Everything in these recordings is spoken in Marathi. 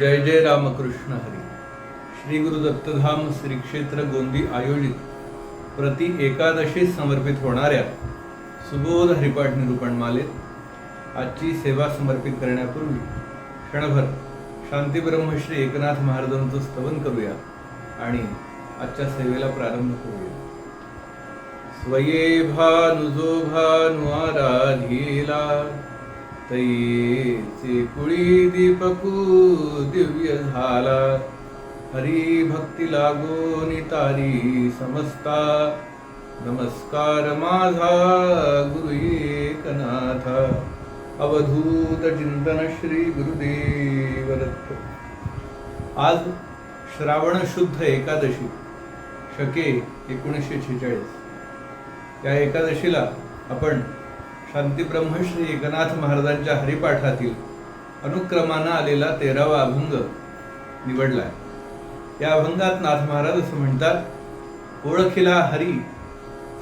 जय जय रामकृष्ण हरी. श्री गुरु दत्तधाम श्री क्षेत्र गोंदी आयोजित प्रति एकादशी समर्पित होणाऱ्या सुबोध हरिपाठ निरूपण मालेत. आजची सेवा समर्पित करण्यापूर्वी क्षणभर शांतीब्रह्म श्री एकनाथ महाराजांचं स्तवन करूया आणि आजच्या सेवेला प्रारंभ करूया. स्वये भानुजो भानु आराधीला तयेचे कुळी दीपकू दिव्य झाला. हरी भक्ती लागो नितारी समस्ता. नमस्कार माझा गुरु एकनाथ. अवधूत चिंतन श्री गुरुदेव दत्त आज श्रावण शुद्ध एकादशी शके एकोणीसशे छेचाळीस. या एकादशीला आपण शांतीब्रह्म श्री एकनाथ महाराजांच्या हरिपाठातील अनुक्रमानं आलेला तेरावा अभंग निवडला आहे या अभंगात नाथ महाराज असं म्हणतात ओळखीला हरी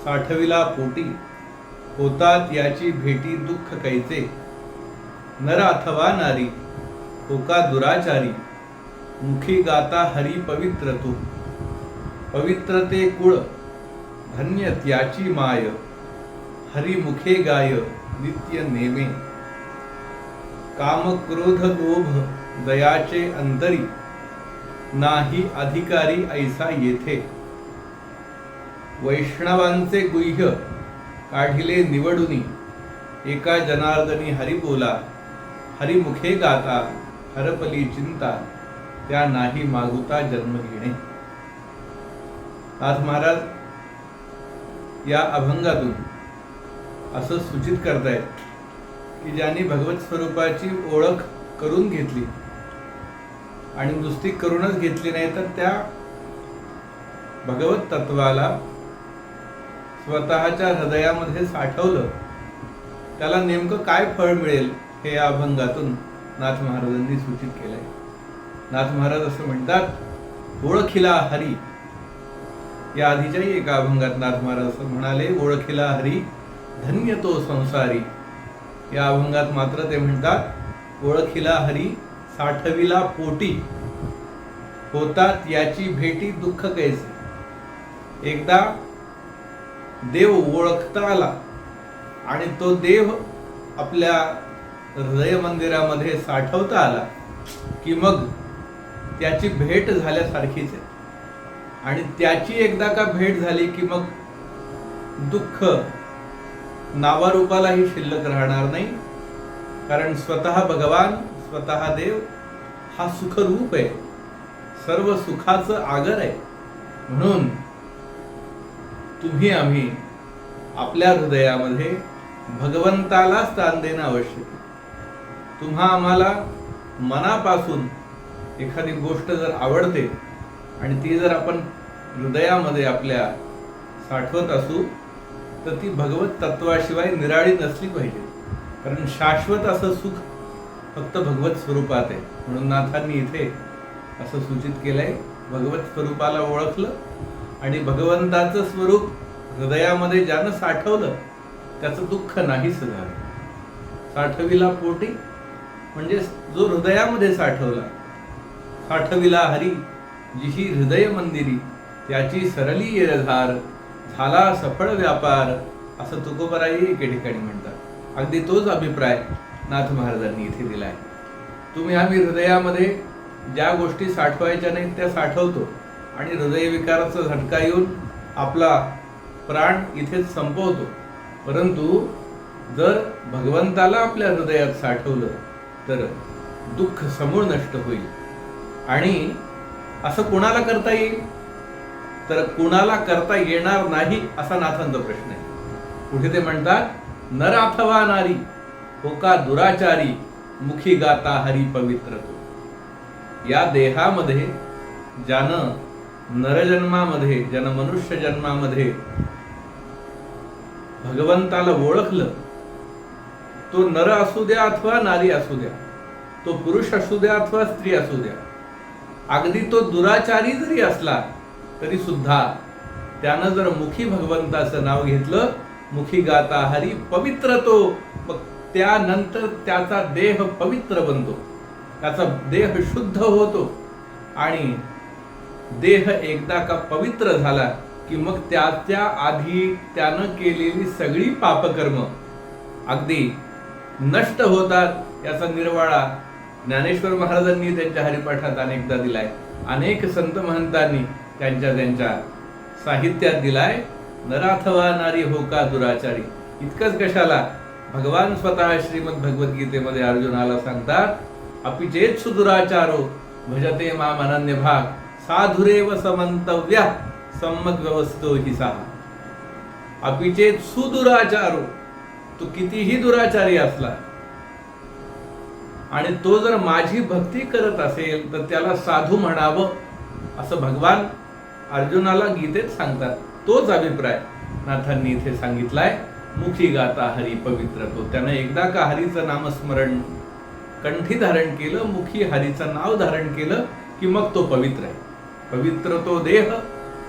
साठविला पोटी होतात याची भेटी दुःख कैचे. नर अथवा नारी होका दुराचारी मुखी गाता हरी पवित्र तू. पवित्रते कुळ धन्य त्याची माय हरिमुखे गाय नित्य नेमे। काम क्रोध लोभ दयाचे अंतरी। नाही अधिकारी ऐसा येथे। वैष्णवांचे गुह्य काढिले निवडुनी। एका जनार्दनी हरी बोला हरी मुखे गाता हरपली चिंता त्या नाही मागुता जन्म घेणे नाथ महाराज या अभंगातून असं सूचित करतायत की ज्यांनी भगवत स्वरूपाची ओळख करून घेतली आणि नुसती करूनच घेतली नाही तर त्या भगवत तत्वाला स्वतःच्या हृदयामध्ये साठवलं त्याला नेमकं काय फळ मिळेल हे या अभंगातून नाथ महाराजांनी सूचित केलंय. नाथ महाराज असं म्हणतात ओळखिला हरी. या आधीच्याही एका अभंगात नाथ महाराज असं म्हणाले ओळखिला हरी धन्य तो संसारी. या अभंगात मात्र ते म्हणतात ओळखीला हरी साठविला पोटी. होतात याची भेटी दुःख कैसे? एकदा देव ओळखता आला आणि तो देव आपल्या हृदय मंदिरामध्ये साठवता आला की मग त्याची भेट झाल्यासारखीच आहे. आणि त्याची एकदा का भेट झाली की मग दुःख नावारूपालाही शिल्लक राहणार नाही. कारण स्वतः भगवान स्वतः देव हा सुखरूप आहे. सर्व सुखाचं आगर आहे. म्हणून तुम्ही आम्ही आपल्या हृदयामध्ये भगवंताला स्थान देणं आवश्यक आहे. तुम्हा आम्हाला मनापासून एखादी गोष्ट जर आवडते आणि ती जर आपण हृदयामध्ये आपल्या साठवत असू तर ती भगवत तत्वाशिवाय निराळी नसली पाहिजे. कारण शाश्वत असं सुख फक्त भगवत स्वरूपात आहे. म्हणून नाथांनी इथे असं सूचित केलंय भगवत स्वरूपाला ओळखलं आणि भगवंताचं स्वरूप हृदयामध्ये ज्यानं साठवलं त्याचं दुःख नाही झालं साठविला पोटी म्हणजे जो हृदयामध्ये साठवला साठविला हरी जिही हृदय मंदिरी त्याची सरली येरधार झाला सफळ व्यापार असं तुकोबराई एके ठिकाणी म्हणतात. अगदी तोच अभिप्राय नाथ महाराजांनी इथे दिला आहे तुम्ही आम्ही हृदयामध्ये ज्या गोष्टी साठवायच्या नाहीत त्या साठवतो आणि हृदयविकाराचा झटका येऊन आपला प्राण इथेच संपवतो. परंतु जर भगवंताला आपल्या हृदयात साठवलं तर दुःख समूळ नष्ट होईल. आणि असं कोणाला करता येईल? तर कुणाला करता येणार नाही असा नाथांचा प्रश्न आहे. पुढे ते म्हणतात नर अथवा नारी हो का दुराचारी मुखी गाता हरी पवित्र तो. या देहामध्ये ज्यानं नरजन्मामध्ये ज्यानं मनुष्य जन्मामध्ये भगवंताला ओळखलं तो नर असू द्या अथवा नारी असू द्या तो पुरुष असू द्या अथवा स्त्री असू द्या अगदी तो दुराचारी जरी असला तरी सुद्धा त्यानं जर मुखी भगवंताचं नाव घेतलं मुखी गाता हरी पवित्र तो मग त्यानंतर त्याचा देह पवित्र बनतो. त्याचा देह शुद्ध होतो. आणि देह एकदा का पवित्र झाला की मग त्याच्या आधी त्यानं केलेली सगळी पापकर्म अगदी नष्ट होतात याचा निर्वाळा ज्ञानेश्वर महाराजांनी त्यांच्या हरिपाठात अनेकदा दिलाय. अनेक संत महंतांनी त्यांच्या त्यांच्या साहित्यात दिलाय नराथवा नारी हो का दुराचारी. इतकंच कशाला? भगवान स्वतः श्रीमद भगवद्गीतेमध्ये अर्जुनाला सांगतात अपिचेत सुदुराचारो भजते माम अनन्य भाग साधुरेव समंतव्या सम्मक व्यवस्थो हि सहा अपिचेत सुदुराचारो तो कितीही दुराचारी असला आणि तो जर माझी भक्ती करत असेल तर त्याला साधू म्हणावं असं भगवान अर्जुनाला गीतेत सांगतात. तोच अभिप्राय. नाथांनी इथे सांगितलाय मुखी गाता हरी पवित्र. तो त्यानं एकदा का हरीचं नामस्मरण कंठी धारण केलं मुखी हरीचं नाव धारण केलं की मग तो पवित्र आहे. पवित्र तो देह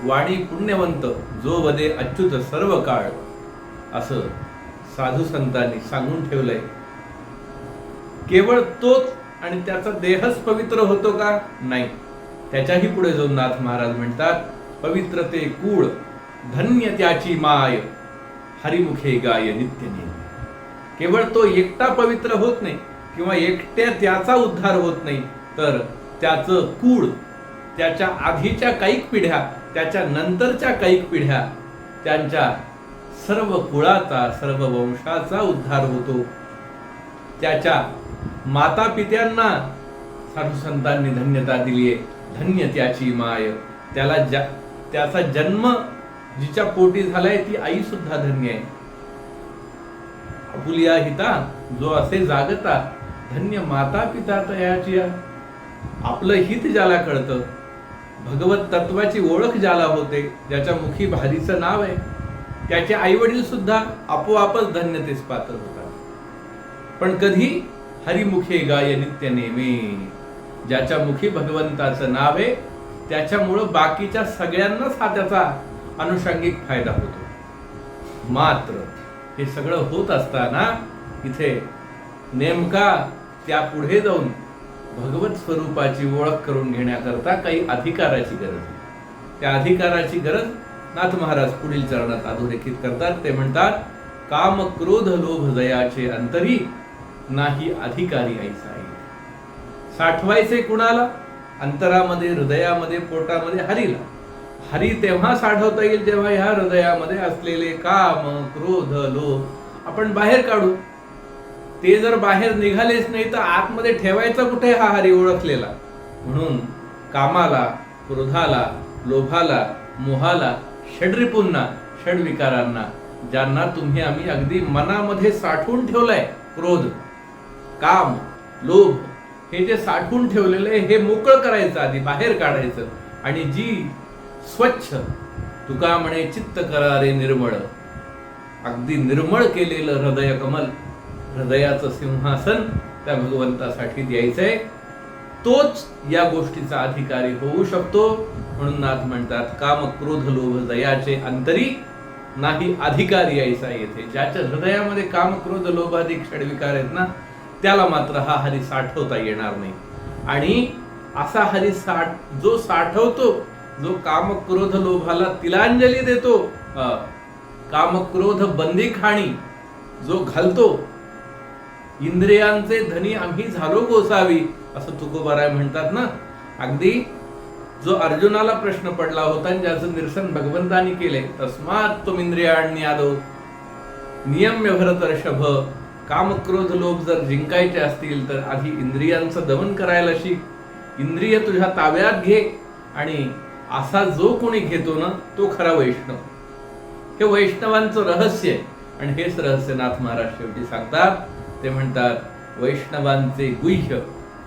वाणी पुण्यवंत जो वदे अच्युत सर्व काळ असं साधू संतांनी सांगून ठेवलंय. केवळ तोच आणि त्याचा देहच पवित्र होतो का? नाही. त्याच्याही पुढे जाऊन नाथ महाराज म्हणतात पवित्र ते कूळ धन्य त्याची माय. हरिमुखे गाय नित्य केवळ तो एकटा पवित्र होत नाही किंवा एकट्या त्याचा उद्धार होत नाही तर त्याचं कूळ त्याच्या आधीच्या कैक पिढ्या त्याच्या नंतरच्या कैक पिढ्या त्यांच्या सर्व कुळाचा सर्व वंशाचा उद्धार होतो. त्याच्या माता पित्यांना साधू संतांनी धन्यता दिली आहे धन्य त्याची माय. त्याला ज्या त्याचा जन्म जिच्या पोटी झालाय ती आई सुद्धा धन्य आहे. आपुलिया हिता जो असे जागता धन्य माता पिता तयाची आपलं हित ज्याला कळतं भगवत तत्वाची ओळख ज्याला होते ज्याच्या मुखी भारीचं नाव आहे त्याचे आई वडील सुद्धा आपोआपच धन्यतेस पात्र होतात. पण कधी हरिमुखे गाय नित्य नेमे ज्याच्या मुखी भगवंताचं नाव आहे त्याच्यामुळं बाकीच्या सगळ्यांनाच हा त्याचा अनुषंगिक फायदा होतो. मात्र हे सगळं होत असताना इथे नेमका त्या पुढे जाऊन भगवत स्वरूपाची ओळख करून घेण्याकरता काही अधिकाराची गरज आहे. त्या अधिकाराची गरज नाथ महाराज पुढील चरणात अधोरेखित करतात. ते म्हणतात काम क्रोध लोभ दयाचे अंतरी नाही अधिकारी ऐसा आहे साठवायचे कुणाला? अंतरामध्ये हृदयामध्ये पोटामध्ये हरीला. हरी तेव्हा साठवता येईल जेव्हा ह्या हृदयामध्ये असलेले काम क्रोध लोभ आपण बाहेर काढू. ते जर बाहेर निघालेच नाही तर आतमध्ये ठेवायचा कुठे हा हरी ओळखलेला? म्हणून कामाला क्रोधाला लोभाला मोहाला षड्रिपूंना षडविकारांना ज्यांना तुम्ही आम्ही अगदी मनामध्ये साठवून ठेवलंय क्रोध काम लोभ हे जे साठवून ठेवलेलं हे मोकळं करायचं आधी बाहेर काढायचं. आणि जी स्वच्छ तुका म्हणे चित्त करारे निर्मळ. अगदी निर्मळ केलेलं हृदय कमल हृदयाचं सिंहासन त्या भगवंतासाठी द्यायचंय. तोच या गोष्टीचा अधिकारी होऊ शकतो. म्हणून नाथ म्हणतात काम क्रोध लोभ दयाचे अंतरी नाही अधिकारी यायचा येथे. ज्याच्या हृदयामध्ये काम क्रोध लोभाधिक षडविकार आहेत ना त्याला मात्र हा हरी साठवता येणार नाही. आणि असा हरी साठ जो साठवतो जो काम क्रोध लोभाला तिलांजली देतो काम क्रोध बंदी खाणी जो घालतो इंद्रियांचे धनी आम्ही झालो गोसावी असं तुकोबाराय म्हणतात ना. अगदी जो अर्जुनाला प्रश्न पडला होता आणि ज्याचं निरसन भगवंतानी केले तस्मात तुम इंद्रियांनी आदो नियम्य भरतर्षभ काम क्रोध लोभ जर जिंकायचे असतील तर आधी इंद्रियांचं दमन करायला शिक. इंद्रिय तुझ्या ताब्यात घे आणि असा जो कोणी घेतो ना तो खरा वैष्णव. हे वैष्णवांचं रहस्य आहे. आणि हेच रहस्य नाथ महाराज शेवटी सांगतात. ते म्हणतात वैष्णवांचे गुह्य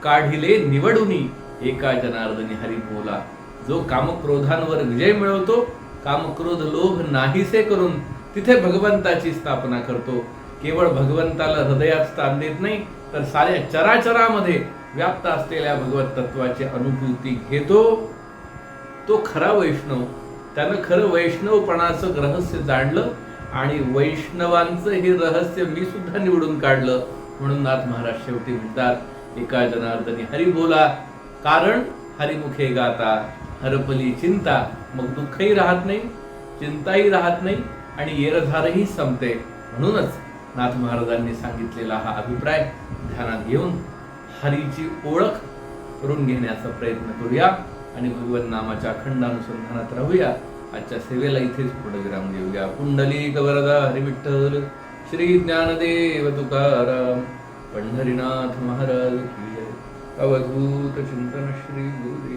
काढिले निवडुनी एका जनार्दनी हरी बोला. जो कामक्रोधांवर विजय मिळवतो कामक्रोध लोभ नाहीसे करून तिथे भगवंताची स्थापना करतो. केवळ भगवंताला हृदयात स्थान देत नाही तर साऱ्या चराचरामध्ये व्याप्त असलेल्या भगवत तत्वाची अनुभूती घेतो. तो खरा वैष्णव त्यानं खरं वैष्णवपणाचं रहस्य जाणलं आणि वैष्णवांचं हे रहस्य मी सुद्धा निवडून काढलं. म्हणून नाथ महाराज शेवटी म्हणतात एका जनार्दनी हरी बोला कारण हरिमुखे गाता हरपली चिंता मग दुःखही राहत नाही चिंताही राहत नाही आणि येरझारही संपते. म्हणूनच नाथ महाराजांनी सांगितलेला हा अभिप्राय ध्यानात घेऊन हरीची ओळख करून घेण्याचा प्रयत्न करूया आणि भगवत नामाच्या अखंड अनुसंधानात राहूया. आजच्या सेवेला इथेच पुढे विराम देऊया. कुंडली वरदा हरिविठ्ठल श्री ज्ञानदेव तुकाराम पंढरीनाथ महाराज की अवधूत चिंतन श्री गुरुदेव.